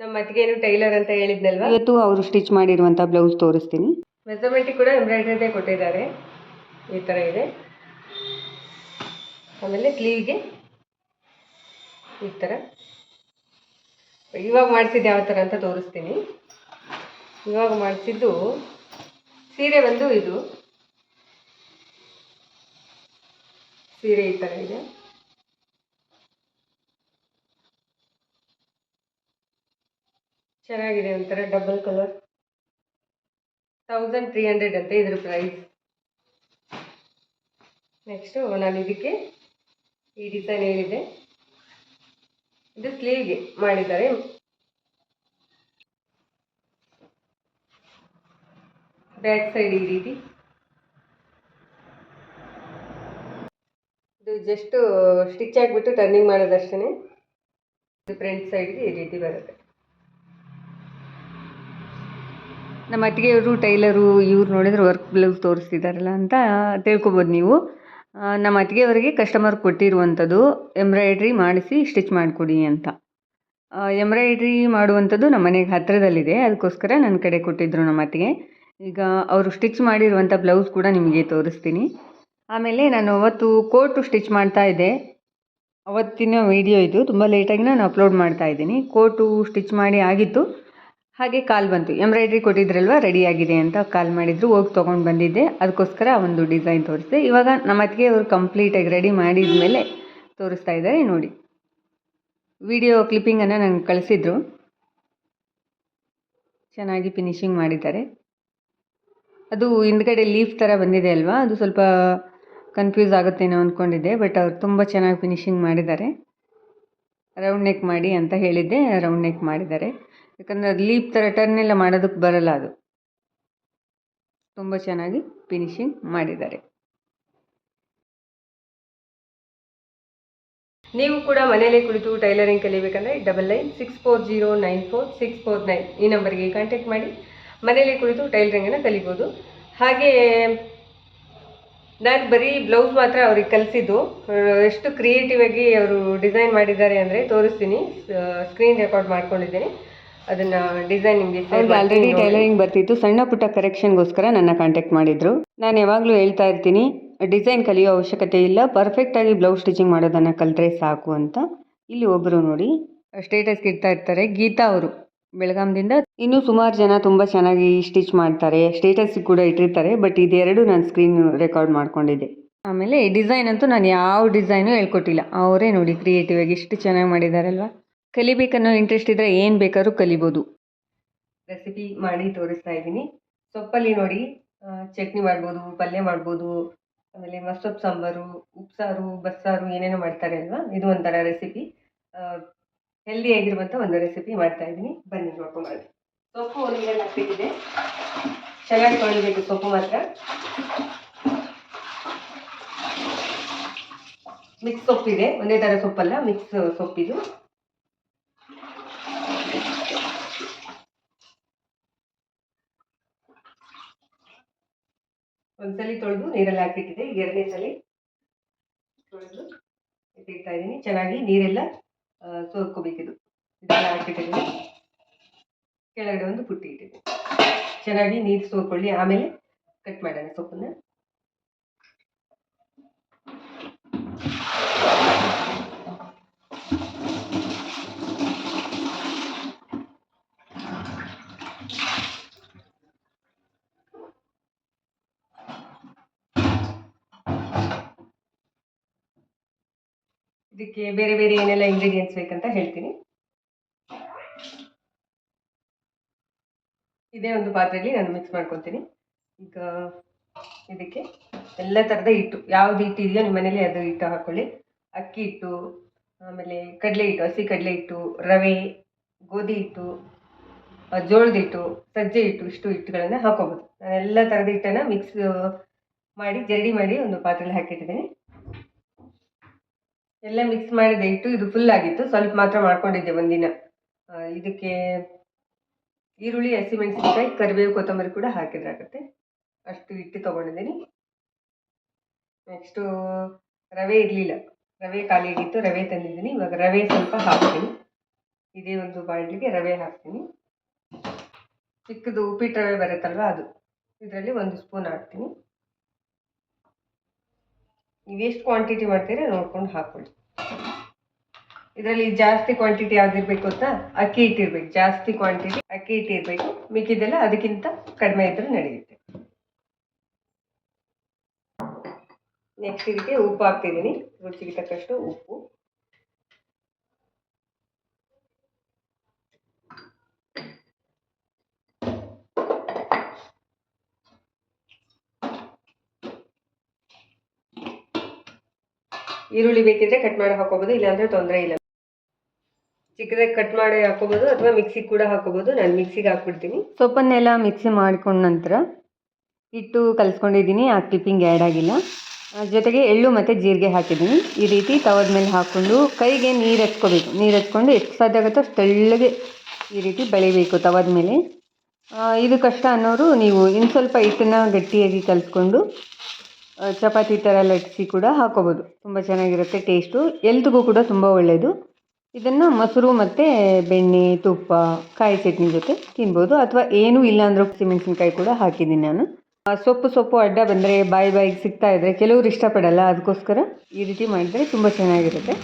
ನಮ್ಮ ಅತ್ತಿಗೇನು ಟೈಲರ್ ಅಂತ ಹೇಳಿದ್ನಲ್ವಾ? ಇವತ್ತು ಅವರು ಸ್ಟಿಚ್ ಮಾಡಿರುವಂಥ ಬ್ಲೌಸ್ ತೋರಿಸ್ತೀನಿ. ಮೆಸರ್ಮೆಂಟಿಗೆ ಕೂಡ ಎಂಬ್ರಾಯ್ಡ್ರಿದೇ ಕೊಟ್ಟಿದ್ದಾರೆ. ಈ ಥರ ಇದೆ. ಆಮೇಲೆ ಸ್ಲೀವ್ಗೆ ಈ ಥರ ಇವಾಗ ಮಾಡಿಸಿದ್ದು ಯಾವ ಥರ ಅಂತ ತೋರಿಸ್ತೀನಿ. ಇವಾಗ ಮಾಡಿಸಿದ್ದು ಸೀರೆ ಬಂದು ಇದು. ಸೀರೆ ಈ ಥರ ಇದೆ. ಚೆನ್ನಾಗಿದೆ ಒಂಥರ double colour thousand three hundred ಅಂತೆ ಇದ್ರ ಪ್ರೈಸ್ ನೆಕ್ಸ್ಟು ನಾನು ಇದಕ್ಕೆ ಈ ಡಿಸೈನ್ ಏನಿದೆ? ಇದು ಸ್ಲೀವ್ಗೆ ಮಾಡಿದ್ದಾರೆ. ಬ್ಯಾಕ್ ಸೈಡ್ ಈ ರೀತಿ. ಇದು ಜಸ್ಟು ಸ್ಟಿಚ್ ಹಾಕ್ಬಿಟ್ಟು ಟರ್ನಿಂಗ್ ಮಾಡೋದಷ್ಟೇ ಇದು ಫ್ರಂಟ್ ಸೈಡ್ಗೆ ಈ ರೀತಿ ಬರುತ್ತೆ. ನಮ್ಮ ಅತ್ತಿಗೆಯವರು, ಟೈಲರು ಇವ್ರು ನೋಡಿದ್ರೆ ವರ್ಕ್ ಬ್ಲೌಸ್ ತೋರಿಸ್ತಿದ್ದಾರಲ್ಲ ಅಂತ ತಿಳ್ಕೊಬೋದು ನೀವು. ನಮ್ಮ ಅತ್ತಿಗೆಯವರಿಗೆ ಕಸ್ಟಮರ್ ಕೊಟ್ಟಿರುವಂಥದ್ದು ಎಂಬ್ರಾಯ್ಡ್ರಿ ಮಾಡಿಸಿ ಸ್ಟಿಚ್ ಮಾಡಿಕೊಡಿ ಅಂತ. ಎಂಬ್ರಾಯ್ಡ್ರಿ ಮಾಡುವಂಥದ್ದು ನಮ್ಮ ಮನೆಗೆ ಹತ್ತಿರದಲ್ಲಿದೆ ಅದಕ್ಕೋಸ್ಕರ ನನ್ನ ಕಡೆ ಕೊಟ್ಟಿದ್ದರು ನಮ್ಮ ಅತ್ತಿಗೆ. ಈಗ ಅವರು ಸ್ಟಿಚ್ ಮಾಡಿರುವಂಥ ಬ್ಲೌಸ್ ಕೂಡ ನಿಮಗೆ ತೋರಿಸ್ತೀನಿ. ಆಮೇಲೆ ನಾನು ಅವತ್ತು ಕೋಟು ಸ್ಟಿಚ್ ಮಾಡ್ತಾ ಇದ್ದೆ. ಅವತ್ತಿನ ವಿಡಿಯೋ ಇದು. ತುಂಬ ಲೇಟಾಗಿ ನಾನು ಅಪ್ಲೋಡ್ ಮಾಡ್ತಾ ಇದ್ದೀನಿ. ಕೋಟು ಸ್ಟಿಚ್ ಮಾಡಿ ಆಗಿತ್ತು. ಹಾಗೆ ಕಾಲ್ ಬಂತು. ಎಂಬ್ರಾಯ್ಡ್ರಿ ಕೊಟ್ಟಿದ್ರಲ್ವ? ರೆಡಿ ಆಗಿದೆ ಅಂತ ಕಾಲ್ ಮಾಡಿದ್ರು. ಹೋಗಿ ತೊಗೊಂಡು ಬಂದಿದ್ದೆ. ಅದಕ್ಕೋಸ್ಕರ ಒಂದು ಡಿಸೈನ್ ತೋರಿಸಿದೆ. ಇವಾಗ ನಮ್ಮ ಅತ್ತಿಗೆ ಅವರು ಕಂಪ್ಲೀಟಾಗಿ ರೆಡಿ ಮಾಡಿದ ಮೇಲೆ ತೋರಿಸ್ತಾ ಇದ್ದಾರೆ ನೋಡಿ. ವಿಡಿಯೋ ಕ್ಲಿಪ್ಪಿಂಗನ್ನು ನಂಗೆ ಕಳಿಸಿದ್ರು. ಚೆನ್ನಾಗಿ ಫಿನಿಶಿಂಗ್ ಮಾಡಿದ್ದಾರೆ. ಅದು ಹಿಂದ್ಗಡೆ ಲೀಫ್ ಥರ ಬಂದಿದೆ ಅಲ್ವಾ? ಅದು ಸ್ವಲ್ಪ ಕನ್ಫ್ಯೂಸ್ ಆಗುತ್ತೇನೋ ಅಂದ್ಕೊಂಡಿದ್ದೆ ಬಟ್ ಅವ್ರು ತುಂಬ ಚೆನ್ನಾಗಿ ಫಿನಿಶಿಂಗ್ ಮಾಡಿದ್ದಾರೆ. ರೌಂಡ್ ನೆಕ್ ಮಾಡಿ ಅಂತ ಹೇಳಿದ್ದೆ. ರೌಂಡ್ ನೆಕ್ ಮಾಡಿದ್ದಾರೆ. ಯಾಕಂದರೆ ಅದು ಲೀಪ್ ಥರ ಟರ್ನ್ ಎಲ್ಲ ಮಾಡೋದಕ್ಕೆ ಬರಲ್ಲ ಅದು. ತುಂಬ ಚೆನ್ನಾಗಿ ಫಿನಿಶಿಂಗ್ ಮಾಡಿದ್ದಾರೆ. ನೀವು ಕೂಡ ಮನೆಯಲ್ಲೇ ಕುಳಿತು tailoring ಕಲಿಬೇಕಂದ್ರೆ double nine six four zero nine four six four nine ಈ ನಂಬರ್ಗೆ ಕಾಂಟ್ಯಾಕ್ಟ್ ಮಾಡಿ. ಮನೆಯಲ್ಲೇ ಕುಳಿತು ಟೈಲರಿಂಗನ್ನು ಕಲಿಬೋದು. ಹಾಗೆ ನಾನು ಬರೀ ಬ್ಲೌಸ್ ಮಾತ್ರ ಅವ್ರಿಗೆ ಕಲಿಸಿದ್ದು. ಎಷ್ಟು ಕ್ರಿಯೇಟಿವ್ ಆಗಿ ಅವರು ಡಿಸೈನ್ ಮಾಡಿದ್ದಾರೆ ಅಂದರೆ ತೋರಿಸ್ತೀನಿ. ಸ್ಕ್ರೀನ್ ರೆಕಾರ್ಡ್ ಮಾಡ್ಕೊಂಡಿದ್ದೀನಿ. ಅದನ್ನು ಡಿಸೈನ್ ನಿಮಗೆ ಅವ್ರಿಗೆ ಆಲ್ರೆಡಿ ಟೈಲರಿಂಗ್ ಬರ್ತಿತ್ತು. ಸಣ್ಣ ಪುಟ್ಟ ಕರೆಕ್ಷನ್ಗೋಸ್ಕರ ನನ್ನ ಕಾಂಟ್ಯಾಕ್ಟ್ ಮಾಡಿದ್ರು. ನಾನು ಯಾವಾಗಲೂ ಹೇಳ್ತಾ ಇರ್ತೀನಿ ಡಿಸೈನ್ ಕಲಿಯೋ ಅವಶ್ಯಕತೆ ಇಲ್ಲ. ಪರ್ಫೆಕ್ಟಾಗಿ ಬ್ಲೌಸ್ ಸ್ಟಿಚಿಂಗ್ ಮಾಡೋದನ್ನು ಕಲಿತ್ರೆ ಸಾಕು ಅಂತ. ಇಲ್ಲಿ ಒಬ್ಬರು ನೋಡಿ ಸ್ಟೇಟಸ್ಗೆ ಇಡ್ತಾ ಇರ್ತಾರೆ. ಗೀತಾ ಅವರು ಬೆಳಗಾಂದಿಂದ. ಇನ್ನೂ ಸುಮಾರು ಜನ ತುಂಬ ಚೆನ್ನಾಗಿ ಸ್ಟಿಚ್ ಮಾಡ್ತಾರೆ. ಸ್ಟೇಟಸ್ ಕೂಡ ಇಟ್ಟಿರ್ತಾರೆ ಬಟ್ ಇದೆರಡು ನಾನು ಸ್ಕ್ರೀನ್ ರೆಕಾರ್ಡ್ ಮಾಡ್ಕೊಂಡಿದ್ದೆ. ಆಮೇಲೆ ಡಿಸೈನ್ ಅಂತೂ ನಾನು ಯಾವ ಡಿಸೈನು ಹೇಳ್ಕೊಟ್ಟಿಲ್ಲ. ಅವರೇ ನೋಡಿ ಕ್ರಿಯೇಟಿವ್ ಆಗಿ ಇಷ್ಟು ಚೆನ್ನಾಗಿ ಮಾಡಿದಾರಲ್ವಾ? ಕಲಿಬೇಕನ್ನೋ ಇಂಟ್ರೆಸ್ಟ್ ಇದ್ದರೆ ಏನು ಬೇಕಾದ್ರೂ ಕಲಿಬೋದು. ರೆಸಿಪಿ ಮಾಡಿ ತೋರಿಸ್ತಾ ಇದ್ದೀನಿ. ಸೊಪ್ಪಲ್ಲಿ ನೋಡಿ ಚಟ್ನಿ ಮಾಡ್ಬೋದು, ಪಲ್ಯ ಮಾಡ್ಬೋದು, ಆಮೇಲೆ ಮಸೊಪ್ಪು ಸಾಂಬಾರು, ಉಪ್ಸಾರು, ಬಸ್ಸಾರು ಏನೇನೋ ಮಾಡ್ತಾರೆ ಅಲ್ವಾ? ಇದು ಒಂಥರ ರೆಸಿಪಿ ಹೆಲ್ದಿ ಆಗಿರುವಂಥ ಒಂದು ರೆಸಿಪಿ ಮಾಡ್ತಾ ಇದ್ದೀನಿ. ಬನ್ನಿ ನೋಡ್ಕೊಂಬರ್ರಿ ಸೊಪ್ಪು ಒಂದೇ ಹಾಕ್ಬಿಟ್ಟಿದೆ ಚೆನ್ನಾಗಿ ತೊಳಿಬೇಕು ಸೊಪ್ಪು ಮಾತ್ರ. ಮಿಕ್ಸ್ ಸೊಪ್ಪಿದೆ. ಒಂದೇ ಥರ ಸೊಪ್ಪಲ್ಲ ಮಿಕ್ಸ್ ಸೊಪ್ಪಿದು. ಒಂದ್ಸಲಿ ತೊಳೆದು ನೀರಲ್ಲಿ ಹಾಕಿಟ್ಟಿದೆ. ಈಗ ಎರಡನೇ ಸಲ ತೊಳೆದು ಇಟ್ಟಿರ್ತಾ ಇದ್ದೀನಿ. ಚೆನ್ನಾಗಿ ನೀರೆಲ್ಲ ಸೋರ್ಕೋಬೇಕಿದು. ಇದೆಲ್ಲ ಹಾಕಿಟ್ಟಿದ್ದೀನಿ. ಕೆಳಗಡೆ ಒಂದು ಪುಟ್ಟಿ ಇಟ್ಟಿದ್ದೀನಿ. ಚೆನ್ನಾಗಿ ನೀರು ಸೋರ್ಕೊಳ್ಳಿ. ಆಮೇಲೆ ಕಟ್ ಮಾಡೋಣ ಸೊಪ್ಪನ್ನ. ಇದಕ್ಕೆ ಬೇರೆ ಬೇರೆ ಏನೆಲ್ಲ ಇಂಗ್ರೀಡಿಯೆಂಟ್ಸ್ ಬೇಕಂತ ಹೇಳ್ತೀನಿ. ಇದೇ ಒಂದು ಪಾತ್ರೆಯಲ್ಲಿ ನಾನು ಮಿಕ್ಸ್ ಮಾಡ್ಕೊತೀನಿ ಈಗ ಇದಕ್ಕೆ ಎಲ್ಲ ಥರದ ಹಿಟ್ಟು, ಯಾವ್ದು ಹಿಟ್ಟು ಇದೆಯೋ ನಿಮ್ಮ ಮನೇಲಿ ಅದು ಹಿಟ್ಟು ಹಾಕ್ಕೊಳ್ಳಿ ಅಕ್ಕಿ ಹಿಟ್ಟು, ಆಮೇಲೆ ಕಡಲೆ ಹಿಟ್ಟು, ಹಸಿ ಕಡಲೆ ಹಿಟ್ಟು, ರವೆ, ಗೋಧಿ ಹಿಟ್ಟು ಜೋಳದ ಹಿಟ್ಟು, ಸಜ್ಜೆ ಹಿಟ್ಟು, ಇಷ್ಟು ಹಿಟ್ಟುಗಳನ್ನು ಹಾಕೋಬೋದು. ನಾನು ಎಲ್ಲ ಥರದ ಹಿಟ್ಟನ್ನು ಮಿಕ್ಸ್ ಮಾಡಿ, ಜರಡಿ ಮಾಡಿ ಒಂದು ಪಾತ್ರೆಯಲ್ಲಿ ಹಾಕಿಟ್ಟಿದ್ದೀನಿ. ಎಲ್ಲ ಮಿಕ್ಸ್ ಮಾಡಿದೆ, ಹಿಟ್ಟು ಇದು ಫುಲ್ ಆಗಿತ್ತು. ಸ್ವಲ್ಪ ಮಾತ್ರ ಮಾಡ್ಕೊಂಡಿದ್ದೆ ಒಂದಿನ. ಇದಕ್ಕೆ ಈರುಳ್ಳಿ, ಹಸಿಮೆಣಸಿನಕಾಯಿ, ಕರಿಬೇವು, ಕೊತ್ತಂಬರಿ ಕೂಡ ಹಾಕಿದ್ರಾಗತ್ತೆ. ಅಷ್ಟು ಹಿಟ್ಟು ತೊಗೊಂಡಿದ್ದೀನಿ. ನೆಕ್ಸ್ಟು ರವೆ ಇರಲಿಲ್ಲ. ರವೆ ಖಾಲಿ ಇಟ್ಟಿತ್ತು ರವೆ ತಂದಿದ್ದೀನಿ. ಇವಾಗ ರವೆ ಸ್ವಲ್ಪ ಹಾಕ್ತೀನಿ. ಇದೇ ಒಂದು ಬಾಂಡ್ಲಿಗೆ ರವೆ ಹಾಕ್ತೀನಿ. ಚಿಕ್ಕದು ಉಪ್ಪಿಟ್ಟು ರವೆ ಬರುತ್ತಲ್ವ ಅದು. ಇದರಲ್ಲಿ ಒಂದು ಸ್ಪೂನ್ ಹಾಕ್ತೀನಿ. ನೀವು ಎಷ್ಟು ಕ್ವಾಂಟಿಟಿ ಮಾಡ್ತೀರಿ ನೋಡ್ಕೊಂಡು ಹಾಕೊಳ್ಳಿ. ಇದರಲ್ಲಿ ಜಾಸ್ತಿ ಕ್ವಾಂಟಿಟಿ ಯಾವ್ದಿರ್ಬೇಕು ಅಂತ ಅಕ್ಕಿ ಇಟ್ಟಿರ್ಬೇಕು. ಜಾಸ್ತಿ ಕ್ವಾಂಟಿಟಿ ಅಕ್ಕಿ ಇಟ್ಟಿರ್ಬೇಕು. ಮಿಕ್ಕಿದೆಲ್ಲ ಅದಕ್ಕಿಂತ ಕಡಿಮೆ ಇದ್ರೆ ನಡೆಯುತ್ತೆ. ನೆಕ್ಸ್ಟ್ ಇದಕ್ಕೆ ಉಪ್ಪು ಹಾಕ್ತಿದ್ದೀನಿ. ರುಚಿಗೆ ತಕ್ಕಷ್ಟು ಉಪ್ಪು. ಈರುಳ್ಳಿ ಬೇಕಿದ್ರೆ ಕಟ್ ಮಾಡಿ ಹಾಕೋಬಹುದು ಇಲ್ಲಾಂದ್ರೆ ತೊಂದರೆ ಇಲ್ಲ. ಚಿಕ್ಕದಾಗಿ ಕಟ್ ಮಾಡಿ ಹಾಕೋಬಹುದು ಅಥವಾ ಮಿಕ್ಸಿಗೆ ಕೂಡ ಹಾಕೋಬಹುದು ನಾನು ಮಿಕ್ಸಿಗೆ ಹಾಕ್ಬಿಡ್ತೀನಿ. ಸೊಪ್ಪನ್ನೆಲ್ಲ ಮಿಕ್ಸಿ ಮಾಡ್ಕೊಂಡ ನಂತರ ಹಿಟ್ಟು ಕಲಿಸ್ಕೊಂಡಿದ್ದೀನಿ, ಆ ಕ್ಲಿಪ್ಪಿಂಗ್ ಆ್ಯಡ್ ಆಗಿಲ್ಲ. ಜೊತೆಗೆ ಎಳ್ಳು ಮತ್ತು ಜೀರಿಗೆ ಹಾಕಿದ್ದೀನಿ. ಈ ರೀತಿ ತವದ ಮೇಲೆ ಹಾಕ್ಕೊಂಡು ಕೈಗೆ ನೀರು ಹಚ್ಕೋಬೇಕು. ನೀರು ಹಚ್ಕೊಂಡು ಎಷ್ಟು ಸಾಧ್ಯ ಆಗುತ್ತೋ ಅಷ್ಟು ತೆಳ್ಳಗೆ ಈ ರೀತಿ ಬೆಳಿಬೇಕು ತವದ ಮೇಲೆ. ಇದು ಕಷ್ಟ ಅನ್ನೋರು ನೀವು ಇನ್ನು ಸ್ವಲ್ಪ ಹಿಟ್ಟನ್ನು ಗಟ್ಟಿಯಾಗಿ ಕಲಿಸ್ಕೊಂಡು ಚಪಾತಿ ಥರ ಲಟ್ಟಿಸಿ ಕೂಡ ಹಾಕೋಬೋದು. ತುಂಬ ಚೆನ್ನಾಗಿರುತ್ತೆ ಟೇಸ್ಟು ಎಲ್ತ್ಗೂ ಕೂಡ ತುಂಬ ಒಳ್ಳೆಯದು ಇದನ್ನು ಮೊಸರು ಮತ್ತು ಬೆಣ್ಣೆ, ತುಪ್ಪ, ಕಾಯಿ ಚಟ್ನಿ ಜೊತೆ ತಿನ್ಬೋದು. ಅಥವಾ ಏನೂ ಇಲ್ಲ ಅಂದರೂ ಹಸಿಮೆಣಸಿನ್ಕಾಯಿ ಕೂಡ ಹಾಕಿದ್ದೀನಿ ನಾನು. ಸೊಪ್ಪು ಸೊಪ್ಪು ಅಡ್ಡ ಬಂದರೆ ಬಾಯಿ ಬಾಯಿಗೆ ಸಿಗ್ತಾ ಇದ್ದರೆ ಕೆಲವರು ಇಷ್ಟಪಡಲ್ಲ. ಅದಕ್ಕೋಸ್ಕರ ಈ ರೀತಿ ಮಾಡಿದರೆ ತುಂಬ ಚೆನ್ನಾಗಿರುತ್ತೆ.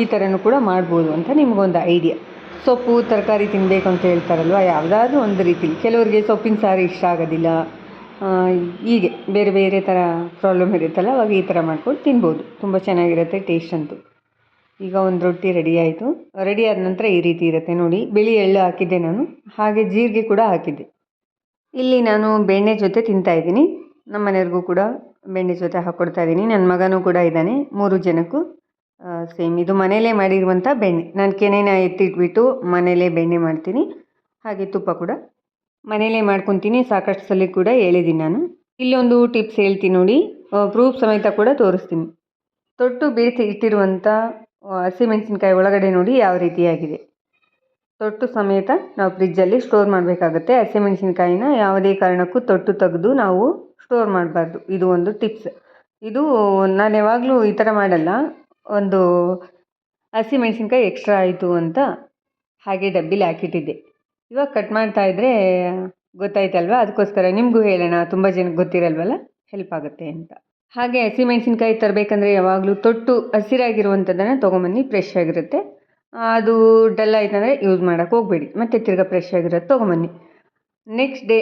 ಈ ಥರನೂ ಕೂಡ ಮಾಡ್ಬೋದು ಅಂತ ನಿಮಗೊಂದು ಐಡಿಯಾ ಸೊಪ್ಪು, ತರಕಾರಿ ತಿನ್ನಬೇಕು ಅಂತ ಹೇಳ್ತಾರಲ್ವ? ಯಾವುದಾದ್ರೂ ಒಂದು ರೀತಿಲಿ ಕೆಲವರಿಗೆ ಸೊಪ್ಪಿನ ಸಾರು ಇಷ್ಟ ಆಗೋದಿಲ್ಲ. ಹೀಗೆ ಬೇರೆ ಬೇರೆ ಥರ ಪ್ರಾಬ್ಲಮ್ ಇರುತ್ತಲ್ಲ, ಅವಾಗ ಈ ಥರ ಮಾಡ್ಕೊಂಡು ತಿನ್ಬೋದು. ತುಂಬ ಚೆನ್ನಾಗಿರುತ್ತೆ ಟೇಸ್ಟ್ ಅಂತೂ. ಈಗ ಒಂದು ರೊಟ್ಟಿ ರೆಡಿ ಆಯಿತು. ರೆಡಿ ಆದ ನಂತರ ಈ ರೀತಿ ಇರುತ್ತೆ ನೋಡಿ. ಬಿಳಿ ಎಳ್ಳು ಹಾಕಿದ್ದೆ ನಾನು. ಹಾಗೆ ಜೀರಿಗೆ ಕೂಡ ಹಾಕಿದ್ದೆ. ಇಲ್ಲಿ ನಾನು ಬೆಣ್ಣೆ ಜೊತೆ ತಿಂತಾ ಇದ್ದೀನಿ. ನಮ್ಮ ಮನೆಯವ್ರಿಗೂ ಕೂಡ ಬೆಣ್ಣೆ ಜೊತೆ ಹಾಕ್ಕೊಡ್ತಾ ಇದ್ದೀನಿ. ನನ್ನ ಮಗನೂ ಕೂಡ ಇದ್ದಾನೆ, ಮೂರು ಜನಕ್ಕೂ. ಸೇಮ್ ಇದು ಮನೇಲೇ ಮಾಡಿರುವಂಥ ಬೆಣ್ಣೆ. ನಾನು ಕೆನೆನ ಎತ್ತಿಟ್ಬಿಟ್ಟು ಮನೇಲೇ ಬೆಣ್ಣೆ ಮಾಡ್ತೀನಿ. ಹಾಗೆ ತುಪ್ಪ ಕೂಡ ಮನೇಲೇ ಮಾಡ್ಕೊತೀನಿ, ಸಾಕಷ್ಟು ಸಲ ಕೂಡ ಹೇಳಿದ್ದೀನಿ ನಾನು. ಇಲ್ಲೊಂದು ಟಿಪ್ಸ್ ಹೇಳ್ತೀನಿ ನೋಡಿ. ಪ್ರೂಫ್ ಸಮೇತ ಕೂಡ ತೋರಿಸ್ತೀನಿ. ತೊಟ್ಟು ಬೇಯಿಸಿ ಇಟ್ಟಿರುವಂಥ ಹಸಿಮೆಣಸಿನ್ಕಾಯಿ ಒಳಗಡೆ ನೋಡಿ ಯಾವ ರೀತಿಯಾಗಿದೆ. ತೊಟ್ಟು ಸಮೇತ ನಾವು ಫ್ರಿಜ್ಜಲ್ಲಿ ಸ್ಟೋರ್ ಮಾಡಬೇಕಾಗುತ್ತೆ. ಹಸಿಮೆಣಸಿನ್ಕಾಯಿನ ಯಾವುದೇ ಕಾರಣಕ್ಕೂ ತೊಟ್ಟು ತೆಗೆದು ನಾವು ಸ್ಟೋರ್ ಮಾಡಬಾರ್ದು. ಇದು ಒಂದು ಟಿಪ್ಸ್ ಇದು ನಾನು ಯಾವಾಗಲೂ ಈ ಥರ ಮಾಡಲ್ಲ. ಒಂದು ಹಸಿಮೆಣಸಿನ್ಕಾಯಿ ಎಕ್ಸ್ಟ್ರಾ ಆಯಿತು ಅಂತ ಹಾಗೆ ಡಬ್ಬಿಲಿ ಹಾಕಿಟ್ಟಿದ್ದೆ. ಇವಾಗ ಕಟ್ ಮಾಡ್ತಾ ಇದ್ರೆ ಗೊತ್ತಾಯ್ತಲ್ವ? ಅದಕ್ಕೋಸ್ಕರ ನಿಮಗೂ ಹೇಳೋಣ. ತುಂಬ ಜನಕ್ಕೆ ಗೊತ್ತಿರಲ್ವಲ್ಲ? ಹೆಲ್ಪ್ ಆಗುತ್ತೆ ಅಂತ. ಹಾಗೆ ಹಸಿಮೆಣಸಿನ್ಕಾಯಿ ತರಬೇಕಂದ್ರೆ ಯಾವಾಗಲೂ ತೊಟ್ಟು ಹಸಿರಾಗಿರುವಂಥದ್ದನ್ನು ತೊಗೊಂಬನ್ನಿ ಫ್ರೆಶ್ ಆಗಿರುತ್ತೆ. ಅದು ಡಲ್ ಆಯ್ತಂದರೆ ಯೂಸ್ ಮಾಡೋಕ್ಕೆ ಹೋಗಬೇಡಿ. ಮತ್ತೆ ತಿರ್ಗಾ ಫ್ರೆಶ್ ಆಗಿರೋದು ತೊಗೊಂಬನ್ನಿ. ನೆಕ್ಸ್ಟ್ ಡೇ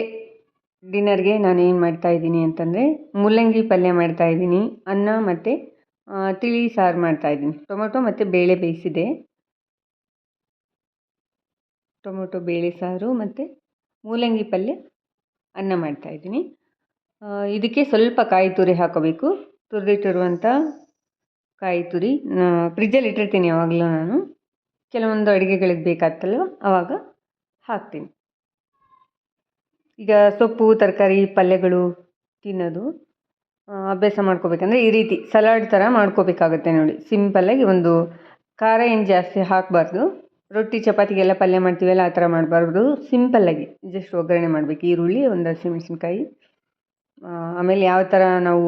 ಡಿನ್ನರ್ಗೆ ನಾನು ಏನು ಮಾಡ್ತಾಯಿದ್ದೀನಿ ಅಂತಂದರೆ ಮೂಲಂಗಿ ಪಲ್ಯ ಮಾಡ್ತಾಯಿದ್ದೀನಿ ಅನ್ನ ಮತ್ತು ತಿಳಿ ಸಾರು ಮಾಡ್ತಾಯಿದ್ದೀನಿ ಟೊಮೊಟೊ ಮತ್ತು ಬೇಳೆ ಬೇಯಿಸಿದೆ. ಟೊಮೊಟೊ, ಬೇಳೆ ಸಾರು ಮತ್ತು ಮೂಲಂಗಿ ಪಲ್ಯ ಅನ್ನ ಮಾಡ್ತಾಯಿದ್ದೀನಿ ಇದಕ್ಕೆ ಸ್ವಲ್ಪ ಕಾಯಿ ತುರಿ ಹಾಕೋಬೇಕು. ತುರಿದಿಟ್ಟಿರುವಂಥ ಕಾಯಿ ತುರಿ ಫ್ರಿಜ್ಜಲ್ಲಿ ಇಟ್ಟಿರ್ತೀನಿ ಯಾವಾಗಲೂ ನಾನು. ಕೆಲವೊಂದು ಅಡುಗೆಗಳಿಗೆ ಬೇಕಾಗ್ತಲ್ವ ಆವಾಗ ಹಾಕ್ತೀನಿ. ಈಗ ಸೊಪ್ಪು, ತರಕಾರಿ, ಪಲ್ಯಗಳು ತಿನ್ನೋದು ಅಭ್ಯಾಸ ಮಾಡ್ಕೋಬೇಕಂದ್ರೆ ಈ ರೀತಿ ಸಲಾಡ್ ಥರ ಮಾಡ್ಕೋಬೇಕಾಗುತ್ತೆ ನೋಡಿ. ಸಿಂಪಲ್ಲಾಗಿ ಒಂದು ಖಾರ ಏನು ಜಾಸ್ತಿ ಹಾಕಬಾರ್ದು. ರೊಟ್ಟಿ, ಚಪಾತಿಗೆಲ್ಲ ಪಲ್ಯ ಮಾಡ್ತೀವಲ್ಲ, ಆ ಥರ ಮಾಡಬಾರ್ದು ಸಿಂಪಲ್ಲಾಗಿ ಜಸ್ಟ್ ಒಗ್ಗರಣೆ ಮಾಡಬೇಕು, ಈರುಳ್ಳಿ, ಒಂದು ಹಸಿಮೆಣಸಿನ್ಕಾಯಿ ಆಮೇಲೆ ಯಾವ ಥರ ನಾವು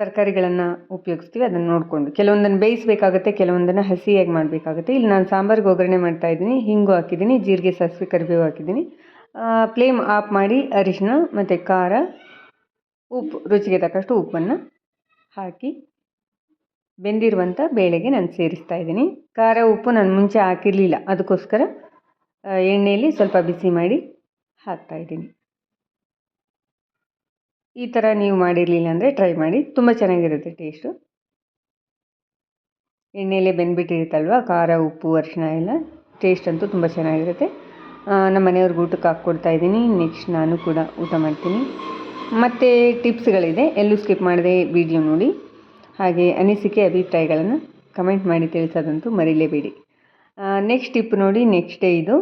ತರಕಾರಿಗಳನ್ನು ಉಪಯೋಗಿಸ್ತೀವಿ ಅದನ್ನು ನೋಡಿಕೊಂಡು. ಕೆಲವೊಂದನ್ನು ಬೇಯಿಸಬೇಕಾಗುತ್ತೆ, ಕೆಲವೊಂದನ್ನು ಹಸಿಯಾಗಿ ಮಾಡಬೇಕಾಗುತ್ತೆ. ಇಲ್ಲಿ ನಾನು ಸಾಂಬಾರಿಗೆ ಒಗ್ಗರಣೆ ಮಾಡ್ತಾ ಇದ್ದೀನಿ, ಹಿಂಗು ಹಾಕಿದ್ದೀನಿ, ಜೀರಿಗೆ, ಸಾಸಿವೆ, ಕರಿಬೇವು ಹಾಕಿದ್ದೀನಿ. ಫ್ಲೇಮ್ ಆಫ್ ಮಾಡಿ ಅರಿಶಿನ ಮತ್ತು ಖಾರ, ಉಪ್ಪು, ರುಚಿಗೆ ತಕ್ಕಷ್ಟು ಉಪ್ಪನ್ನು ಹಾಕಿ ಬೆಂದಿರುವಂಥ ಬೇಳೆಗೆ ನಾನು ಸೇರಿಸ್ತಾ ಇದ್ದೀನಿ. ಖಾರ ಉಪ್ಪು ನಾನು ಮುಂಚೆ ಹಾಕಿರಲಿಲ್ಲ. ಅದಕ್ಕೋಸ್ಕರ ಎಣ್ಣೆಯಲ್ಲಿ ಸ್ವಲ್ಪ ಬಿಸಿ ಮಾಡಿ ಹಾಕ್ತಾ ಇದ್ದೀನಿ. ಈ ಥರ ನೀವು ಮಾಡಿರಲಿಲ್ಲ ಅಂದರೆ ಟ್ರೈ ಮಾಡಿ. ತುಂಬ ಚೆನ್ನಾಗಿರುತ್ತೆ ಟೇಸ್ಟು. ಎಣ್ಣೆಯಲ್ಲೇ ಬೆಂದ್ಬಿಟ್ಟಿರುತ್ತಲ್ವ? ಖಾರ, ಉಪ್ಪು ಅರಿಶಿನ ಎಲ್ಲ. ಟೇಸ್ಟ್ ಅಂತೂ ತುಂಬ ಚೆನ್ನಾಗಿರುತ್ತೆ. ನಮ್ಮ ಮನೆಯವ್ರಿಗೆ ಊಟಕ್ಕೆ ಹಾಕ್ಕೊಡ್ತಾ ಇದ್ದೀನಿ. ನೆಕ್ಸ್ಟ್ ನಾನು ಕೂಡ ಊಟ ಮಾಡ್ತೀನಿ. ಮತ್ತು ಟಿಪ್ಸ್ಗಳಿದೆ. ಎಲ್ಲೂ ಸ್ಕಿಪ್ ಮಾಡದೆ ವಿಡಿಯೋ ನೋಡಿ. ಹಾಗೆ ಅನಿಸಿಕೆ ಅಭಿಪ್ರಾಯಗಳನ್ನು ಕಮೆಂಟ್ ಮಾಡಿ ತಿಳಿಸೋದಂತೂ ಮರೀಲೇಬೇಡಿ. ನೆಕ್ಸ್ಟ್ ಟಿಪ್ ನೋಡಿ ನೆಕ್ಸ್ಟ್ ಡೇ ಇದು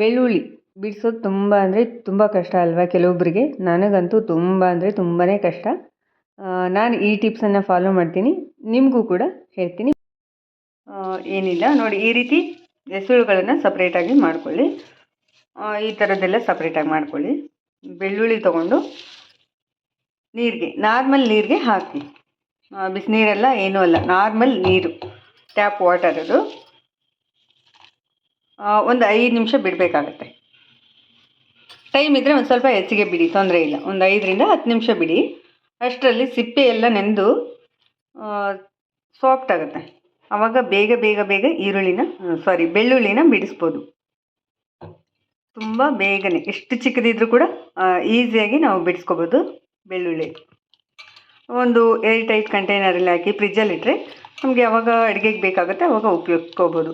ಬೆಳ್ಳುಳ್ಳಿ ಬಿಡಿಸೋದು ತುಂಬ ಅಂದರೆ ತುಂಬ ಕಷ್ಟ ಅಲ್ವಾ ಕೆಲವೊಬ್ಬರಿಗೆ ನನಗಂತೂ ತುಂಬ ಅಂದರೆ ತುಂಬಾ ಕಷ್ಟ. ನಾನು ಈ ಟಿಪ್ಸನ್ನು ಫಾಲೋ ಮಾಡ್ತೀನಿ, ನಿಮಗೂ ಕೂಡ ಹೇಳ್ತೀನಿ. ಏನಿಲ್ಲ, ನೋಡಿ ಈ ರೀತಿ ಎಸಳುಗಳನ್ನು ಸಪ್ರೇಟಾಗಿ ಮಾಡ್ಕೊಳ್ಳಿ. ಈ ಥರದ್ದೆಲ್ಲ ಸಪ್ರೇಟಾಗಿ ಮಾಡ್ಕೊಳ್ಳಿ. ಬೆಳ್ಳುಳ್ಳಿ ತೊಗೊಂಡು ನೀರಿಗೆ, ನಾರ್ಮಲ್ ನೀರಿಗೆ ಹಾಕಿ. ಬಿಸಿನೀರೆಲ್ಲ ಏನೂ ಅಲ್ಲ. ನಾರ್ಮಲ್ ನೀರು. ಟ್ಯಾಪ್ ವಾಟರ್ ಅದು. ಒಂದು ಐದು ನಿಮಿಷ ಬಿಡಬೇಕಾಗತ್ತೆ. ಟೈಮ್ ಇದ್ದರೆ ಒಂದು ಸ್ವಲ್ಪ ಹೆಚ್ಚಿಗೆ ಬಿಡಿ, ತೊಂದರೆ ಇಲ್ಲ. ಒಂದು ಐದರಿಂದ ಹತ್ತು ನಿಮಿಷ ಬಿಡಿ. ಅಷ್ಟರಲ್ಲಿ ಸಿಪ್ಪೆ ಎಲ್ಲ ನೆಂದು ಸಾಫ್ಟ್ ಆಗುತ್ತೆ. ಆವಾಗ ಬೇಗ ಬೇಗ ಬೇಗ ಈರುಳ್ಳಿನ ಸಾರಿ ಬೆಳ್ಳುಳ್ಳಿನ ಬಿಡಿಸ್ಬೋದು. ತುಂಬ ಬೇಗನೆ. ಎಷ್ಟು ಚಿಕ್ಕದಿದ್ರೂ ಕೂಡ ಈಸಿಯಾಗಿ ನಾವು ಬಿಡಿಸ್ಕೋಬೋದು ಬೆಳ್ಳುಳ್ಳಿ. ಒಂದು ಏರ್ ಟೈಟ್ ಕಂಟೈನರಲ್ಲಿ ಹಾಕಿ ಫ್ರಿಜ್ಜಲ್ಲಿಟ್ಟರೆ ನಮಗೆ ಯಾವಾಗ ಅಡುಗೆಗೆ ಬೇಕಾಗುತ್ತೆ ಅವಾಗ ಉಪಯೋಗಿಸ್ಕೋಬೋದು.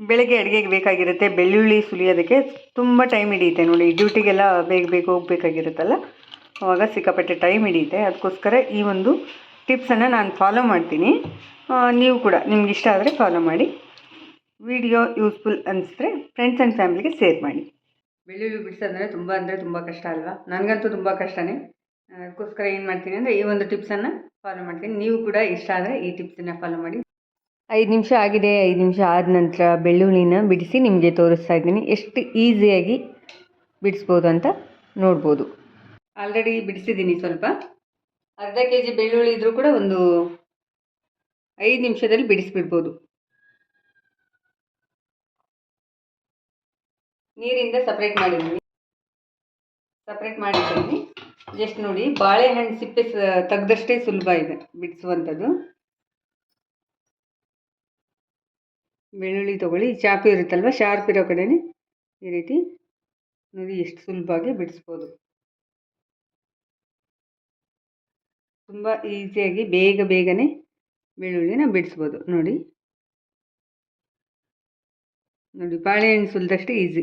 ಬೆಳಗ್ಗೆ ಅಡುಗೆಗೆ ಬೇಕಾಗಿರುತ್ತೆ, ಬೆಳ್ಳುಳ್ಳಿ ಸುಲಿಯೋದಕ್ಕೆ ತುಂಬ ಟೈಮ್ ಹಿಡಿಯುತ್ತೆ. ನೋಡಿ ಡ್ಯೂಟಿಗೆಲ್ಲ ಬೇಗ ಬೇಗ ಹೋಗ್ಬೇಕಾಗಿರುತ್ತಲ್ಲ, ಅವಾಗ ಸಿಕ್ಕಾಪಟ್ಟೆ ಟೈಮ್ ಹಿಡಿಯುತ್ತೆ. ಅದಕ್ಕೋಸ್ಕರ ಈ ಒಂದು ಟಿಪ್ಸನ್ನು ನಾನು ಫಾಲೋ ಮಾಡ್ತೀನಿ. ನೀವು ಕೂಡ ನಿಮ್ಗೆ ಇಷ್ಟ ಆದರೆ ಫಾಲೋ ಮಾಡಿ. ವಿಡಿಯೋ ಯೂಸ್ಫುಲ್ ಅನಿಸಿದ್ರೆ ಫ್ರೆಂಡ್ಸ್ ಆ್ಯಂಡ್ ಫ್ಯಾಮಿಲಿಗೆ ಶೇರ್ ಮಾಡಿ. ಬೆಳ್ಳುಳ್ಳಿ ಬಿಡಿಸೋದಂದರೆ ತುಂಬ ಅಂದರೆ ತುಂಬ ಕಷ್ಟ ಅಲ್ವಾ? ನನಗಂತೂ ತುಂಬ ಕಷ್ಟನೇ. ಅದಕ್ಕೋಸ್ಕರ ಏನು ಮಾಡ್ತೀನಿ ಅಂದರೆ ಈ ಒಂದು ಟಿಪ್ಸನ್ನು ಫಾಲೋ ಮಾಡ್ತೀನಿ. ನೀವು ಕೂಡ ಇಷ್ಟ ಆದರೆ ಈ ಟಿಪ್ಸನ್ನು ಫಾಲೋ ಮಾಡಿ. ಐದು ನಿಮಿಷ ಆಗಿದೆ. ಐದು ನಿಮಿಷ ಆದ ನಂತರ ಬೆಳ್ಳುಳ್ಳಿನ ಬಿಡಿಸಿ ನಿಮಗೆ ತೋರಿಸ್ತಾ ಇದ್ದೀನಿ. ಎಷ್ಟು ಈಸಿಯಾಗಿ ಬಿಡಿಸ್ಬೋದು ಅಂತ ನೋಡ್ಬೋದು. ಆಲ್ರೆಡಿ ಬಿಡಿಸಿದ್ದೀನಿ ಸ್ವಲ್ಪ. ಅರ್ಧ ಕೆ ಜಿ ಬೆಳ್ಳುಳ್ಳಿ ಇದ್ದರೂ ಕೂಡ ಒಂದು ಐದು ನಿಮಿಷದಲ್ಲಿ ಬಿಡಿಸ್ಬಿಡ್ಬೋದು. ನೀರಿಂದ ಸಪ್ರೇಟ್ ಮಾಡಿದ್ದೀನಿ. ಸಪ್ರೇಟ್ ಮಾಡಿದ್ದೀನಿ. ಜಸ್ಟ್ ನೋಡಿ, ಬಾಳೆಹಣ್ಣು ಸಿಪ್ಪೆ ತೆಗೆದಷ್ಟೇ ಸುಲಭ ಇದೆ ಬಿಡಿಸುವಂಥದ್ದು. ಬೆಳ್ಳುಳ್ಳಿ ತೊಗೊಳ್ಳಿ ಚಾಕು ಇರುತ್ತಲ್ವ, ಶಾರ್ಪ್ ಇರೋ ಕಡೆನೇ ಈ ರೀತಿ ನೋಡಿ ಎಷ್ಟು ಸುಲಭವಾಗಿ ಬಿಡಿಸ್ಬೋದು. ತುಂಬ ಈಸಿಯಾಗಿ ಬೇಗ ಬೇಗನೆ ಬೆಳ್ಳುಳ್ಳಿನ ಬಿಡಿಸ್ಬೋದು. ನೋಡಿ. ನೋಡಿ, ಬಾಳೆಹಣ್ಣು ಸುಲಿದಷ್ಟು ಈಸಿ.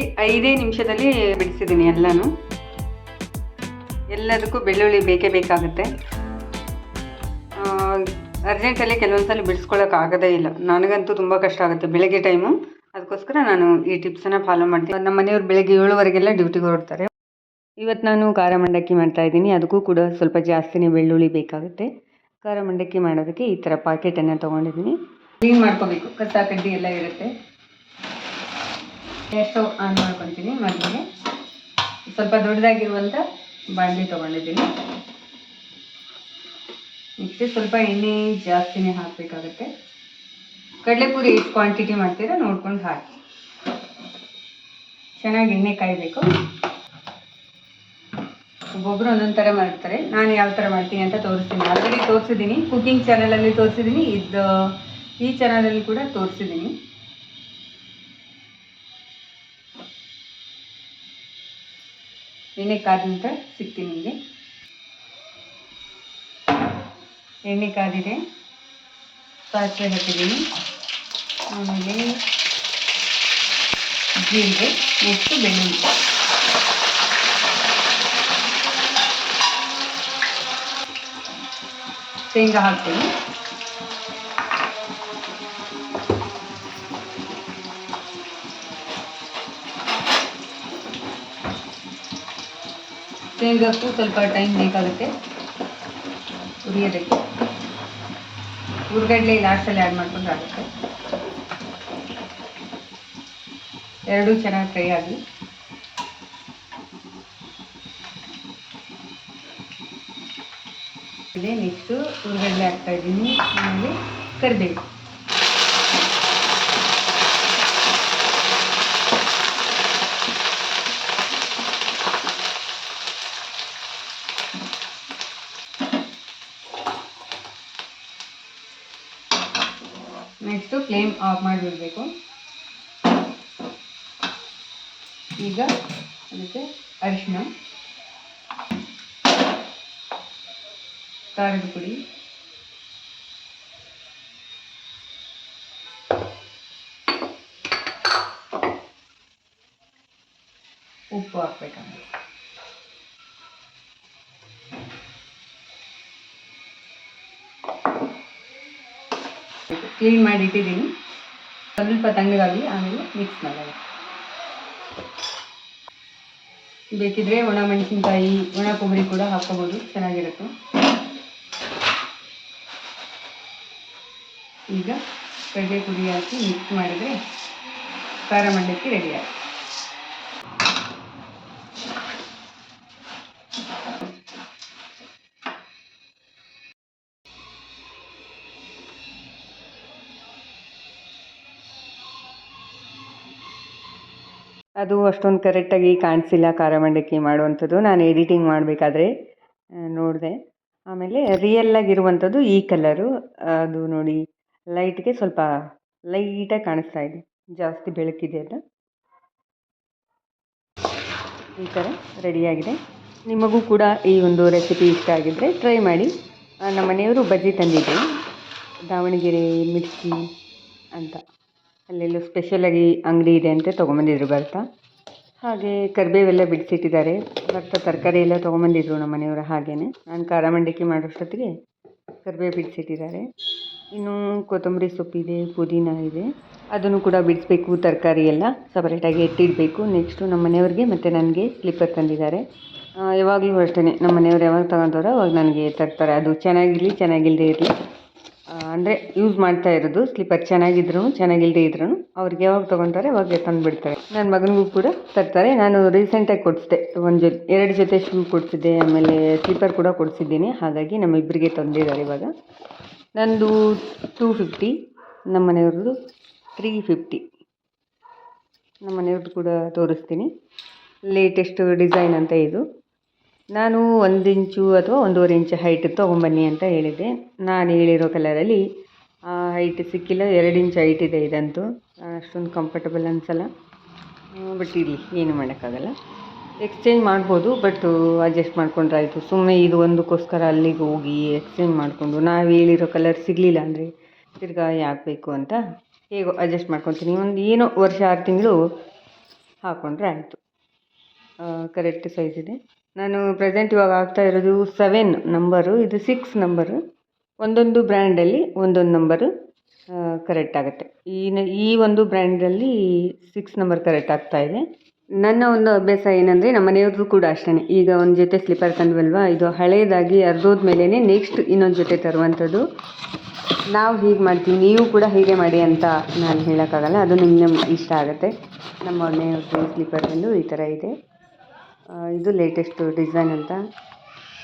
ನೋಡಿ ಐದೇ ನಿಮಿಷದಲ್ಲಿ ಬಿಡಿಸಿದ್ದೀನಿ ಎಲ್ಲನೂ. ಎಲ್ಲದಕ್ಕೂ ಬೆಳ್ಳುಳ್ಳಿ ಬೇಕೇ ಬೇಕಾಗುತ್ತೆ. ಅರ್ಜೆಂಟಲ್ಲಿ ಕೆಲವೊಂದು ಸಲ ಬಿಡಿಸ್ಕೊಳ್ಳೋಕೆ ಆಗೋದೇ ಇಲ್ಲ. ನನಗಂತೂ ತುಂಬ ಕಷ್ಟ ಆಗುತ್ತೆ ಬೆಳಗ್ಗೆ ಟೈಮು ಅದಕ್ಕೋಸ್ಕರ ನಾನು ಈ ಟಿಪ್ಸನ್ನು ಫಾಲೋ ಮಾಡ್ತೀನಿ. ನಮ್ಮ ಮನೆಯವ್ರು ಬೆಳಗ್ಗೆ ಏಳುವರೆಗೆಲ್ಲ ಡ್ಯೂಟಿಗೆ ಹೊರಡ್ತಾರೆ. ಇವತ್ತು ನಾನು ಖಾರ ಮಂಡಕ್ಕಿ ಮಾಡ್ತಾ ಇದ್ದೀನಿ. ಅದಕ್ಕೂ ಕೂಡ ಸ್ವಲ್ಪ ಜಾಸ್ತಿನೇ ಬೆಳ್ಳುಳ್ಳಿ ಬೇಕಾಗುತ್ತೆ. ಖಾರ ಮಂಡಕ್ಕಿ ಮಾಡೋದಕ್ಕೆ ಈ ಥರ ಪಾಕೆಟನ್ನು ತೊಗೊಂಡಿದ್ದೀನಿ. ಕ್ಲೀನ್ ಮಾಡ್ಕೋಬೇಕು. ಕಸ, ಕಡ್ಡಿ ಎಲ್ಲ ಇರುತ್ತೆ. ಸ್ಟವ್ ಆನ್ ಮಾಡ್ಕೊತೀನಿ ಮೊದಲಿಗೆ ಸ್ವಲ್ಪ ದೊಡ್ಡದಾಗಿರುವಂಥ ಬಾಣಲಿ ತೊಗೊಂಡಿದ್ದೀನಿ. ನೆಕ್ಸ್ಟ್ ಸ್ವಲ್ಪ ಎಣ್ಣೆ ಜಾಸ್ತಿನೇ ಹಾಕಬೇಕಾಗುತ್ತೆ. ಕಡಲೆಪುರಿ ಎಷ್ಟು ಕ್ವಾಂಟಿಟಿ ಮಾಡ್ತೀರಾ ನೋಡ್ಕೊಂಡು ಹಾಕಿ. ಚೆನ್ನಾಗಿ ಎಣ್ಣೆ ಕಾಯಬೇಕು. ಒಬ್ಬೊಬ್ಬರು ಒಂದೊಂದು ಥರ ಮಾಡ್ತಾರೆ. ನಾನು ಯಾವ ಥರ ಮಾಡ್ತೀನಿ ಅಂತ ತೋರಿಸ್ತೀನಿ. ಆಲ್ರೆಡಿ ತೋರಿಸಿದ್ದೀನಿ. ಕುಕ್ಕಿಂಗ್ ಚಾನಲಲ್ಲಿ ತೋರಿಸಿದ್ದೀನಿ. ಇದು ಈ ಚಾನಲಲ್ಲಿ ಕೂಡ ತೋರಿಸಿದ್ದೀನಿ. ಎಣ್ಣೆ ಕಾದ ನಂತರ ಸಿಗ್ತೀನಿ ನಿಮಗೆ ಎಣ್ಣೆ ಕಾದಿದೆ. ಸಾಸಿವೆ ಹಾಕಿದ್ದೀನಿ. ಆಮೇಲೆ ಜೀರಿಗೆ ನೆಕ್ಸ್ಟ್ ಬೆಳ್ಳುಳ್ಳಿ. ಶೇಂಗಾ ಹಾಕ್ತೀನಿ. ಶೇಂಗಾಕ್ಕೂ ಸ್ವಲ್ಪ ಟೈಮ್ ಬೇಕಾಗುತ್ತೆ ಹುರಿಯೋದಕ್ಕೆ ಹುರ್ಗಡ್ಲೆ ಲಾಸ್ಟಲ್ಲಿ ಆ್ಯಡ್ ಮಾಡ್ಕೊಂಡು ಆಗುತ್ತೆ ಎರಡೂ ಚೆನ್ನಾಗಿ ಫ್ರೈ ಆಗಲಿ ನೆಕ್ಸ್ಟು ಹುರ್ಗಡ್ಲೆ ಹಾಕ್ತಾ ಇದ್ದೀನಿ. ಆಮೇಲೆ ಕರಿಬೇವು. ಆಫ್ ಮಾಡಿಬಿಡಬೇಕು. ಈಗ ಅದಕ್ಕೆ ಅರಿಶಿನ ಖಾರದ ಪುಡಿ ಉಪ್ಪು ಹಾಕ್ಬೇಕಾಗುತ್ತೆ ಕ್ಲೀನ್ ಮಾಡಿ ಇಟ್ಟಿದ್ದೀನಿ ಸ್ವಲ್ಪ ತಣ್ಣಗಾಗಲಿ ಆಮೇಲೆ ಮಿಕ್ಸ್ ಮಾಡೋಣ. ಬೇಕಿದ್ರೆ ಒಣ ಮೆಣಸಿನ್ಕಾಯಿ, ಒಣ ಕೊಬ್ಬರಿ ಕೂಡ ಹಾಕ್ಕೋಬೋದು, ಚೆನ್ನಾಗಿರುತ್ತೆ. ಈಗ ಕಡಲೆ ಪುಡಿ ಹಾಕಿ ಮಿಕ್ಸ್ ಮಾಡಿದರೆ ಖಾರ ಮಂಡಕ್ಕಿ ರೆಡಿ ಆಗುತ್ತೆ. ಅದು ಅಷ್ಟೊಂದು ಕರೆಕ್ಟಾಗಿ ಕಾಣಿಸಿಲ್ಲ ಖಾರ ಮಂಡಕ್ಕಿ ಮಾಡುವಂಥದ್ದು. ನಾನು ಎಡಿಟಿಂಗ್ ಮಾಡಬೇಕಾದ್ರೆ ನೋಡಿದೆ. ಆಮೇಲೆ ರಿಯಲ್ಲಾಗಿರುವಂಥದ್ದು ಈ ಕಲರು ಅದು ನೋಡಿ ಲೈಟ್ಗೆ ಸ್ವಲ್ಪ ಲೈಟಾಗಿ ಕಾಣಿಸ್ತಾ ಇದೆ. ಜಾಸ್ತಿ ಬೆಳಕಿದೆ ಅದು ಈ ಥರ ರೆಡಿಯಾಗಿದೆ ನಿಮಗೂ ಕೂಡ ಈ ಒಂದು ರೆಸಿಪಿ ಇಷ್ಟ ಆಗಿದ್ದರೆ ಟ್ರೈ ಮಾಡಿ. ನಮ್ಮ ಮನೆಯವರು ಬಜ್ಜಿ ತಂದಿದ್ದರು ದಾವಣಗೆರೆ ಮಿರ್ಚಿ ಅಂತ. ಅಲ್ಲೆಲ್ಲೋ ಸ್ಪೆಷಲಾಗಿ ಅಂಗಡಿ ಇದೆ ಅಂತ ತೊಗೊಂಬಂದಿದ್ರು, ಬರ್ತಾ? ಹಾಗೆ ಕರಿಬೇವೆಲ್ಲ ಬಿಡಿಸಿಟ್ಟಿದ್ದಾರೆ. ಬರ್ತಾ ತರಕಾರಿ ಎಲ್ಲ ತೊಗೊಂಬಂದಿದ್ರು ನಮ್ಮ ಮನೆಯವರು ಹಾಗೇನೆ. ನಾನು ಖಾರ ಮಂಡಕ್ಕಿ ಮಾಡೋಷ್ಟೊತ್ತಿಗೆ ಕರಿಬೇವು ಬಿಡಿಸಿಟ್ಟಿದ್ದಾರೆ. ಇನ್ನು ಕೊತ್ತಂಬರಿ ಸೊಪ್ಪಿದೆ ಪುದೀನ ಇದೆ. ಅದನ್ನು ಕೂಡ ಬಿಡಿಸ್ಬೇಕು ತರಕಾರಿ ಎಲ್ಲ. ಸಪರೇಟಾಗಿ ಎತ್ತಿಡಬೇಕು. ನೆಕ್ಸ್ಟು ನಮ್ಮ ಮನೆಯವ್ರಿಗೆ ಮತ್ತು ನನಗೆ ಸ್ಲಿಪ್ಪರ್ ತಂದಿದ್ದಾರೆ. ಯಾವಾಗಲೂ ಅಷ್ಟೇ ನಮ್ಮ ಮನೆಯವ್ರು ಯಾವಾಗ ತಗೊಂತಾರೋ ಅವಾಗ ನನಗೆ ತರ್ತಾರೆ. ಅದು ಚೆನ್ನಾಗಿರಲಿ ಚೆನ್ನಾಗಿಲ್ಲದೆ ಇರಲಿ. ಅಂದರೆ ಯೂಸ್ ಮಾಡ್ತಾ ಇರೋದು. ಸ್ಲಿಪ್ಪರ್ ಚೆನ್ನಾಗಿದ್ರು ಚೆನ್ನಾಗಿಲ್ಲದೆ ಇದ್ರು. ಅವ್ರಿಗೆ ಯಾವಾಗ ತೊಗೊತಾರೆ, ಅವಾಗ ತಂದು ಬಿಡ್ತಾರೆ. ನನ್ನ ಮಗನಿಗೂ ಕೂಡ ತರ್ತಾರೆ. ನಾನು ರೀಸೆಂಟಾಗಿ ಕೊಡಿಸಿದೆ. ಒಂದು ಜೊತೆ ಎರಡು ಜೊತೆ ಶೂ ಕೊಡಿಸಿದ್ದೆ. ಆಮೇಲೆ ಸ್ಲೀಪರ್ ಕೂಡ ಕೊಡಿಸಿದ್ದೀನಿ. ಹಾಗಾಗಿ ನಮ್ಮಿಬ್ಬರಿಗೆ ತಂದಿದ್ದಾರೆ ಇವಾಗ. ನಂದು ಟೂ ಫಿಫ್ಟಿ ನಮ್ಮ ಮನೆಯವ್ರದ್ದು ತ್ರೀ ಫಿಫ್ಟಿ ನಮ್ಮ ಮನೆಯವ್ರದ್ದು ಕೂಡ ತೋರಿಸ್ತೀನಿ. ಲೇಟೆಸ್ಟು ಡಿಸೈನ್ ಅಂತ ಇದು. ನಾನು ಒಂದು ಇಂಚು ಅಥವಾ ಒಂದೂವರೆ ಇಂಚು ಹೈಟ್ ತೊಗೊಂಬನ್ನಿ ಅಂತ ಹೇಳಿದ್ದೆ. ನಾನು ಹೇಳಿರೋ ಕಲರಲ್ಲಿ ಹೈಟ್ ಸಿಕ್ಕಿಲ್ಲ, ಎರಡು ಇಂಚು ಹೈಟ್ ಇದೆ ಇದಂತೂ. ಅಷ್ಟೊಂದು ಕಂಫರ್ಟಬಲ್ ಅನಿಸಲ್ಲ. ಬಟ್ ಇರಲಿ, ಏನು ಮಾಡೋಕ್ಕಾಗಲ್ಲ. ಎಕ್ಸ್ಚೇಂಜ್ ಮಾಡ್ಬೋದು ಬಟ್ ಅಡ್ಜಸ್ಟ್ ಮಾಡ್ಕೊಂಡ್ರೆ ಆಯಿತು ಸುಮ್ಮನೆ ಇದು ಒಂದಕ್ಕೋಸ್ಕರ ಅಲ್ಲಿಗೆ ಹೋಗಿ ಎಕ್ಸ್ಚೇಂಜ್ ಮಾಡಿಕೊಂಡು, ನಾವು ಹೇಳಿರೋ ಕಲರ್ ಸಿಗಲಿಲ್ಲ ಅಂದರೆ ತಿರ್ಗಾ ಯಾಕೆ ಬೇಕು ಅಂತ ಹೇಗೋ ಅಡ್ಜಸ್ಟ್ ಮಾಡ್ಕೊತೀನಿ. ಒಂದು ಏನೋ ವರ್ಷ, ಆರು ತಿಂಗಳು ಹಾಕ್ಕೊಂಡ್ರೆ ಆಯಿತು. ಕರೆಕ್ಟ್ ಸೈಜ್ ಇದೆ. ನಾನು ಪ್ರೆಸೆಂಟ್ ಇವಾಗ ಆಗ್ತಾ ಇರೋದು ಸೆವೆನ್ ನಂಬರು ಇದು ಸಿಕ್ಸ್ ನಂಬರು ಒಂದೊಂದು ಬ್ರ್ಯಾಂಡಲ್ಲಿ ಒಂದೊಂದು ನಂಬರು ಕರೆಕ್ಟ್ ಆಗುತ್ತೆ. ಈ ಈ ಒಂದು ಬ್ರ್ಯಾಂಡಲ್ಲಿ ಸಿಕ್ಸ್ ನಂಬರ್ ಕರೆಕ್ಟ್ ಆಗ್ತಾ ಇದೆ. ನನ್ನ ಒಂದು ಅಭ್ಯಾಸ ಏನಂದರೆ ನಮ್ಮ ಮನೆಯವ್ರದ್ದು ಕೂಡ ಅಷ್ಟೇ ಈಗ ಒಂದು ಜೊತೆ ಸ್ಲಿಪ್ಪರ್ ತಂದ್ವಲ್ವಾ, ಇದು ಹಳೆಯದಾಗಿ ಅರ್ಧೋದ ಮೇಲೇ ನೆಕ್ಸ್ಟ್ ಇನ್ನೊಂದು ಜೊತೆ ತರುವಂಥದ್ದು. ನಾವು ಹೀಗೆ ಮಾಡ್ತೀವಿ, ನೀವು ಕೂಡ ಹೀಗೆ ಮಾಡಿ ಅಂತ ನಾನು ಹೇಳೋಕ್ಕಾಗಲ್ಲ. ಅದು ನಿಮ್ಮ ಇಷ್ಟ ಆಗುತ್ತೆ. ನಮ್ಮ ಮನೆಯವ್ರದ್ದು ಸ್ಲಿಪ್ಪರ್ ಬಂದು ಈ ಥರ ಇದೆ. ಇದು ಲೇಟೆಸ್ಟು ಡಿಸೈನ್ ಅಂತ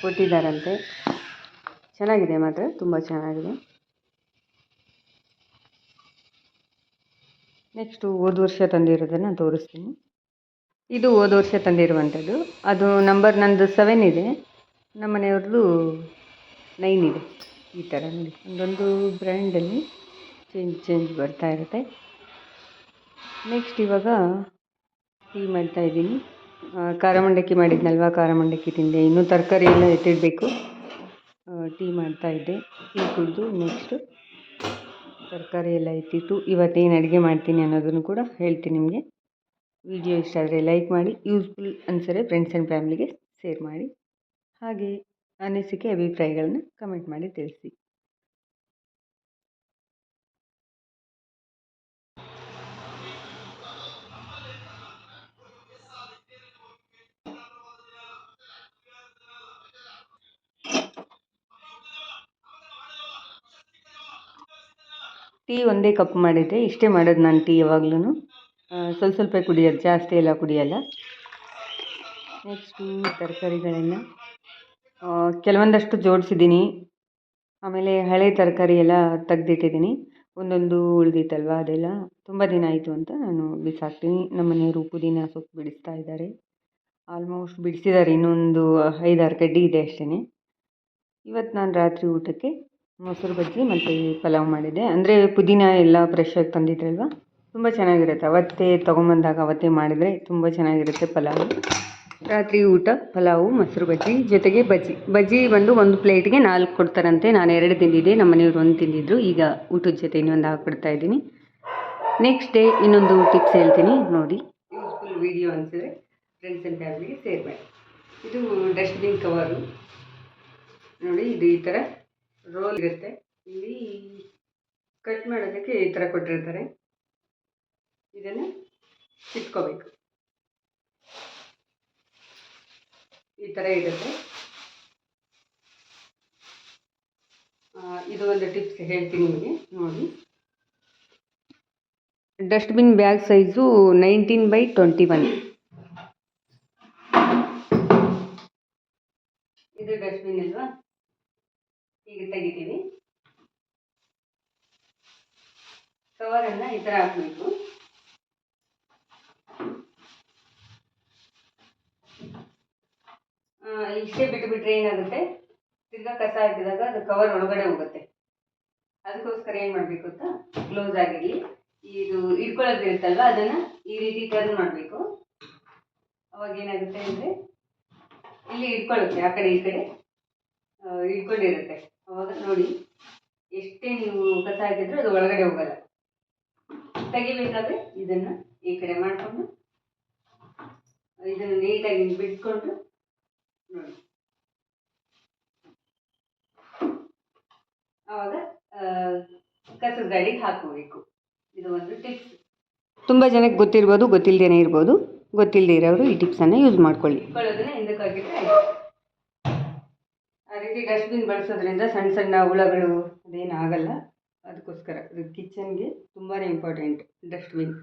ಕೊಟ್ಟಿದ್ದಾರಂತೆ. ಚೆನ್ನಾಗಿದೆ ಮಾತ್ರ, ತುಂಬ ಚೆನ್ನಾಗಿದೆ. ನೆಕ್ಸ್ಟು ಹೋದ ವರ್ಷ ತಂದಿರೋದನ್ನು ತೋರಿಸ್ತೀನಿ. ಇದು ಹೋದ ವರ್ಷ ತಂದಿರುವಂಥದ್ದು. ಅದು ನಂಬರ್ ನಂದು ಸೆವೆನ್ ಇದೆ. ನಮ್ಮ ಮನೆಯವ್ರದ್ದು ನೈನ್ ಇದೆ. ಈ ಥರ ನೋಡಿ, ಒಂದೊಂದು ಬ್ರ್ಯಾಂಡಲ್ಲಿ ಚೇಂಜ್ ಚೇಂಜ್ ಬರ್ತಾ ಇರುತ್ತೆ. ನೆಕ್ಸ್ಟ್ ಇವಾಗ ಟೀ ಮಾಡ್ತಾ ಇದ್ದೀನಿ. ಖಾರ ಮಂಡಕ್ಕಿ ಮಾಡಿದ್ನಲ್ವ? ಖಾರ ಮಂಡಕ್ಕಿ ತಿಂದೆ. ಇನ್ನೂ ತರಕಾರಿ ಎಲ್ಲ ಎತ್ತಿಡಬೇಕು. ಟೀ ಮಾಡ್ತಾ ಇದ್ದೆ. ಟೀ ಕುಡಿದು ನೆಕ್ಸ್ಟು ತರಕಾರಿ ಎಲ್ಲ ಎತ್ತಿಟ್ಟು ಇವತ್ತೇನು ಅಡುಗೆ ಮಾಡ್ತೀನಿ ಅನ್ನೋದನ್ನು ಕೂಡ ಹೇಳ್ತೀನಿ ನಿಮಗೆ. ವಿಡಿಯೋ ಇಷ್ಟ ಆದರೆ ಲೈಕ್ ಮಾಡಿ ಯೂಸ್ಫುಲ್ ಅನಿಸಿದ್ರೆ ಫ್ರೆಂಡ್ಸ್ ಆ್ಯಂಡ್ ಫ್ಯಾಮ್ಲಿಗೆ ಶೇರ್ ಮಾಡಿ. ಹಾಗೆ ಅನಿಸಿಕೆ, ಅಭಿಪ್ರಾಯಗಳನ್ನ ಕಮೆಂಟ್ ಮಾಡಿ ತಿಳಿಸಿ. ಟೀ ಒಂದೇ ಕಪ್ ಮಾಡಿದ್ದೆ ಇಷ್ಟೇ ಮಾಡೋದು ನಾನು ಟೀ ಯಾವಾಗ್ಲೂ ಸ್ವಲ್ಪ ಸ್ವಲ್ಪ ಕುಡಿಯೋದು, ಜಾಸ್ತಿ ಎಲ್ಲ ಕುಡಿಯೋಲ್ಲ. ನೆಕ್ಸ್ಟು ತರಕಾರಿಗಳೆಲ್ಲ ಕೆಲವೊಂದಷ್ಟು ಜೋಡಿಸಿದ್ದೀನಿ. ಆಮೇಲೆ ಹಳೆ ತರಕಾರಿ ಎಲ್ಲ ತೆಗ್ದಿಟ್ಟಿದ್ದೀನಿ. ಒಂದೊಂದು ಉಳಿದಿತ್ತಲ್ವ ಅದೆಲ್ಲ. ತುಂಬ ದಿನ ಆಯಿತು ಅಂತ ನಾನು ಬಿಸಾಕ್ತೀನಿ. ನಮ್ಮ ಮನೆಯವರು ಪುದೀನ ಸೊಪ್ಪು ಬಿಡಿಸ್ತಾ ಇದ್ದಾರೆ. ಆಲ್ಮೋಸ್ಟ್ ಬಿಡಿಸಿದ್ದಾರೆ. ಇನ್ನೊಂದು ಐದಾರು ಕಡ್ಡಿ ಇದೆ ಅಷ್ಟೇ ಇವತ್ತು ನಾನು ರಾತ್ರಿ ಊಟಕ್ಕೆ ಮೊಸರು ಬಜ್ಜಿ ಮತ್ತು ಪಲಾವ್ ಮಾಡಿದ್ದೆ. ಅಂದರೆ ಪುದೀನ ಎಲ್ಲ ಫ್ರೆಶ್ಶಾಗಿ ತಂದಿದ್ರಲ್ವಾ? ತುಂಬ ಚೆನ್ನಾಗಿರುತ್ತೆ. ಅವತ್ತೇ ತೊಗೊಂಬಂದಾಗ ಅವತ್ತೇ ಮಾಡಿದರೆ ತುಂಬ ಚೆನ್ನಾಗಿರುತ್ತೆ ಪಲಾವ್. ರಾತ್ರಿ ಊಟ, ಪಲಾವು, ಮೊಸರು ಬಜ್ಜಿ, ಜೊತೆಗೆ ಬಜ್ಜಿ. ಬಜ್ಜಿ ಬಂದು ಒಂದು ಪ್ಲೇಟ್ಗೆ ನಾಲ್ಕು ಕೊಡ್ತಾರಂತೆ. ನಾನು ಎರಡು ತಿಂದಿದ್ದೆ. ನಮ್ಮ ಮನೆಯವರು ಒಂದು ತಿಂದಿದ್ರು. ಈಗ ಊಟದ ಜೊತೆ ಇನ್ನೊಂದು ಹಾಕ್ಬಿಡ್ತಾ ಇದ್ದೀನಿ. ನೆಕ್ಸ್ಟ್ ಡೇ ಇನ್ನೊಂದು ಟಿಪ್ಸ್ ಹೇಳ್ತೀನಿ. ನೋಡಿ. ಯೂಸ್ಫುಲ್ ವಿಡಿಯೋ ಅನಿಸಿದ್ರೆ ಫ್ರೆಂಡ್ಸ್ ಆ್ಯಂಡ್ ಫ್ಯಾಮಿಲಿಗೆ ಸೇರ್ಬೇಕು ಇದು ಡಸ್ಟ್ಬಿನ್ ಕವರು ನೋಡಿ, ಇದು ಈ ಥರ ರೋಲ್ ಇರುತ್ತೆ. ಇಲ್ಲಿ ಕಟ್ ಮಾಡೋದಕ್ಕೆ ಈ ಥರ ಕೊಟ್ಟಿರ್ತಾರೆ. ಇದನ್ನು ಕಿತ್ಕೋಬೇಕು ಈ ಥರ ಇರುತ್ತೆ. ಇದು ಒಂದು ಟಿಪ್ಸ್ ಹೇಳ್ತೀನಿ ನಿಮಗೆ, ನೋಡಿ. Dustbin bag size nineteen by twenty one ಇದು ಡಸ್ಟ್ಬಿನ್ ಅಲ್ವಾ? ಈಗ ತೆಗಿತೀವಿ ಕವರನ್ನು ಈ ಥರ ಹಾಕಬೇಕು. ಇಷ್ಟೇ ಬಿಟ್ಟು ಬಿಟ್ರೆ ಏನಾಗುತ್ತೆ? ತಿರ್ಗಾ ಕಸ ಹಾಕಿದಾಗ ಅದು ಕವರ್ ಒಳಗಡೆ ಹೋಗುತ್ತೆ. ಅದಕ್ಕೋಸ್ಕರ ಏನು ಮಾಡಬೇಕು ಅಂತ ಕ್ಲೋಸ್ ಆಗಿರಲಿ. ಇದು ಇಟ್ಕೊಳ್ಳೋದಿರುತ್ತಲ್ವ ಅದನ್ನು ಈ ರೀತಿ ಟರ್ನ್ ಮಾಡಬೇಕು. ಅವಾಗ ಏನಾಗುತ್ತೆ ಅಂದರೆ, ಇಲ್ಲಿ ಇಟ್ಕೊಳ್ಳುತ್ತೆ ಆ ಕಡೆ ಈ ಕಡೆ. ಇಟ್ಕೊಂಡಿರುತ್ತೆ ಅವಾಗ ನೋಡಿ ಎಷ್ಟೇ ನೀವು ಕಸ ಹಾಕಿದ್ರೂ ಅದು ಒಳಗಡೆ ಹೋಗಲ್ಲ. ತೆಗಿಬೇಕಾದ್ರೆ ಇದನ್ನು ಈ ಕಡೆ ಮಾಡಿಕೊಂಡು ಇದನ್ನು ನೀಟಾಗಿ ಬಿಟ್ಕೊಂಡು ನೋಡಿ. ಆವಾಗ ಆ, ಕಸದ ಗಾಡಿಗೆ ಹಾಕೋಬೇಕು. ಇದು ಒಂದು ಟಿಪ್ಸ್ ತುಂಬ ಜನಕ್ಕೆ ಗೊತ್ತಿರ್ಬೋದು ಗೊತ್ತಿಲ್ಲದೇನೆ ಇರ್ಬೋದು. ಗೊತ್ತಿಲ್ಲದೆ ಇರೋರು ಈ ಟಿಪ್ಸನ್ನು ಯೂಸ್ ಮಾಡ್ಕೊಳ್ಳಿ. ಹಿಂದಕ್ಕೆ ಹಾಕಿದ್ರೆ. ಆ ರೀತಿ ಡಸ್ಟ್ಬಿನ್ ಬಳಸೋದ್ರಿಂದ ಸಣ್ಣ ಸಣ್ಣ ಹುಳಗಳು ಅದೇನು ಆಗಲ್ಲ. ಅದಕ್ಕೋಸ್ಕರ, ಇದು ಕಿಚನ್ಗೆ ತುಂಬಾ ಇಂಪಾರ್ಟೆಂಟ್ ಡಸ್ಟ್ಬಿನ್.